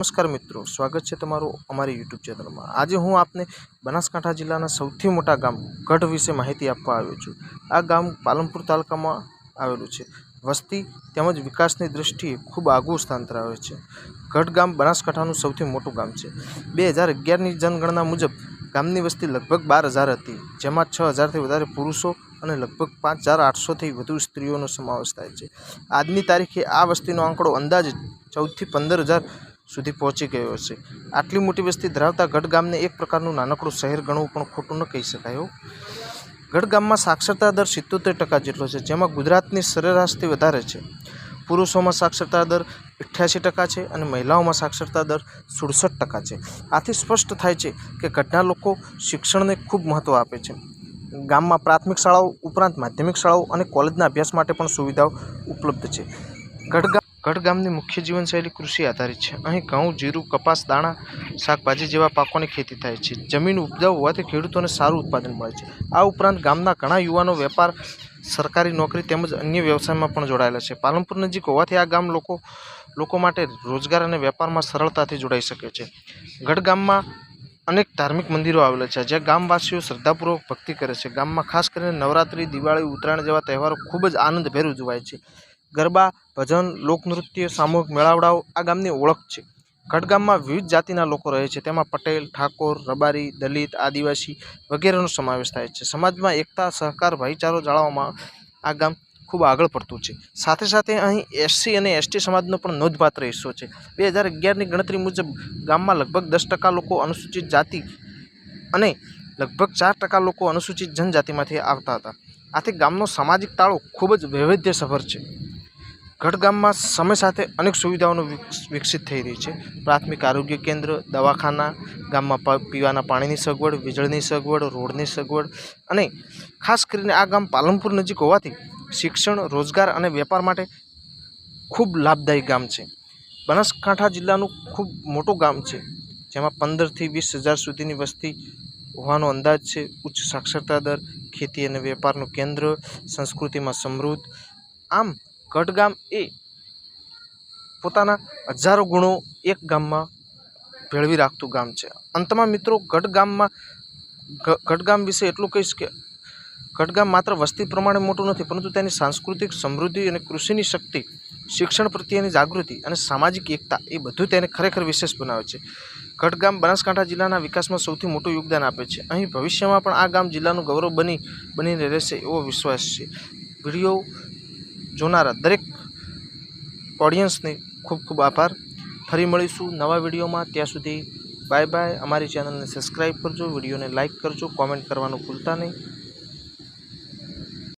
નમસ્કાર મિત્રો, સ્વાગત છે તમારું અમારી યુટ્યુબ ચેનલમાં. આજે હું આપને બનાસકાંઠા જિલ્લાના સૌથી મોટા ગામ ગઢ વિશે માહિતી આપવા આવ્યો છું. આ ગામ પાલનપુર તાલુકામાં આવેલું છે. વસ્તી તેમજ વિકાસની દૃષ્ટિએ ખૂબ આગવું સ્થાન ધરાવે છે. ગઢ ગામ બનાસકાંઠાનું સૌથી મોટું ગામ છે. બે હજાર અગિયારની જનગણના મુજબ ગામની વસ્તી લગભગ બાર હજાર હતી, જેમાં છ હજારથી વધારે પુરુષો અને લગભગ પાંચ હજાર આઠસોથી વધુ સ્ત્રીઓનો સમાવેશ થાય છે. આજની તારીખે આ વસ્તીનો આંકડો અંદાજે ચૌદથી પંદર હજાર સુધી પહોંચી ગયો છે. આટલી મોટી વસ્તી ધરાવતા ગઢ ગામને એક પ્રકારનું નાનકડું શહેર ગણવું પણ ખોટું ન કહી શકાય ગઢ ગામમાં સાક્ષરતા દર સિત્તોતેર ટકા જેટલો છે, જેમાં ગુજરાતની સરેરાશથી વધારે છે. પુરુષોમાં સાક્ષરતા દર અઠ્યાસી ટકા છે અને મહિલાઓમાં સાક્ષરતા દર સુડસઠ ટકા છે. આથી સ્પષ્ટ થાય છે કે ગઢના લોકો શિક્ષણને ખૂબ મહત્ત્વ આપે છે. ગામમાં પ્રાથમિક શાળાઓ ઉપરાંત માધ્યમિક શાળાઓ અને કોલેજના અભ્યાસ માટે પણ સુવિધાઓ ઉપલબ્ધ છે. ગઢ ગામ ગઢ ગામની મુખ્ય જીવનશૈલી કૃષિ આધારિત છે. અહીં ઘઉં, જીરું, કપાસ, દાણા, શાકભાજી જેવા પાકોની ખેતી થાય છે. જમીન ઉપજાઉ હોવાથી ખેડૂતોને સારું ઉત્પાદન મળે છે. આ ઉપરાંત ગામના ઘણા યુવાનો વેપાર, સરકારી નોકરી તેમજ અન્ય વ્યવસાયમાં પણ જોડાયેલા છે. પાલનપુર નજીક હોવાથી આ ગામ લોકો લોકો માટે રોજગાર અને વેપારમાં સરળતાથી જોડાઈ શકે છે. ગઢ ગામમાં અનેક ધાર્મિક મંદિરો આવેલા છે, જ્યાં ગામવાસીઓ શ્રદ્ધાપૂર્વક ભક્તિ કરે છે. ગામમાં ખાસ કરીને નવરાત્રિ, દિવાળી, ઉત્તરાયણ જેવા તહેવારો ખૂબ જ આનંદભેર ઉજવાય છે. ગરબા, ભજન, લોકનૃત્ય, સામૂહિક મેળાવડાઓ આ ગામની ઓળખ છે. ગઢ ગામમાં વિવિધ જાતિના લોકો રહે છે. તેમાં પટેલ, ઠાકોર, રબારી, દલિત, આદિવાસી વગેરેનો સમાવેશ થાય છે. સમાજમાં એકતા, સહકાર, ભાઈચારો જાળવવામાં આ ગામ ખૂબ આગળ પડતું છે. સાથે સાથે અહીં એસસી અને એસટી સમાજનો પણ નોંધપાત્ર હિસ્સો છે. બે હજાર અગિયારની ગણતરી મુજબ ગામમાં લગભગ દસ ટકા લોકો અનુસૂચિત જાતિ અને લગભગ ચાર ટકા લોકો અનુસૂચિત જનજાતિમાંથી આવતા હતા. આથી ગામનો સામાજિક તાળો ખૂબ જ વૈવિધ્યસભર છે. ગઢ ગામમાં સમય સાથે અનેક સુવિધાઓનો વિક- વિકસિત થઈ રહી છે. પ્રાથમિક આરોગ્ય કેન્દ્ર, દવાખાના, ગામમાં પીવાના પાણીની સગવડ, વીજળીની સગવડ, રોડની સગવડ અને ખાસ કરીને આ ગામ પાલનપુર નજીક હોવાથી શિક્ષણ, રોજગાર અને વેપાર માટે ખૂબ લાભદાયી ગામ છે. બનાસકાંઠા જિલ્લાનું ખૂબ મોટું ગામ છે, જેમાં પંદરથી વીસ હજાર સુધીની વસ્તી હોવાનો અંદાજ છે. ઉચ્ચ સાક્ષરતા દર, ખેતી અને વેપારનું કેન્દ્ર, સંસ્કૃતિમાં સમૃદ્ધ. આમ ગઢ ગામ એ પોતાના હજારો ગુણો એક ગામમાં ભેળવી રાખતું ગામ છે. અંતમાં મિત્રો ગઢ ગામમાં ગઢ ગામ વિશે એટલું કહીશ કે ગઢ ગામ માત્ર વસ્તી પ્રમાણે મોટું નથી, પરંતુ તેની સાંસ્કૃતિક સમૃદ્ધિ અને કૃષિની શક્તિ, શિક્ષણ પ્રત્યેની જાગૃતિ અને સામાજિક એકતા એ બધું તેને ખરેખર વિશેષ બનાવે છે. ગઢ ગામ બનાસકાંઠા જિલ્લાના વિકાસમાં સૌથી મોટું યોગદાન આપે છે. અહીં ભવિષ્યમાં પણ આ ગામ જિલ્લાનું ગૌરવ બની, બનીને રહેશે એવો વિશ્વાસ છે. વીડિયો જોનારા દરેક ઓડિયન્સને ખૂબ ખૂબ આભાર. ફરી મળીશું નવા વિડીયોમાં. ત્યાં સુધી બાય બાય. અમારી ચેનલને સબસ્ક્રાઈબ કરજો, વિડીયોને લાઇક કરજો, કોમેન્ટ કરવાનું ભૂલતા નહીં.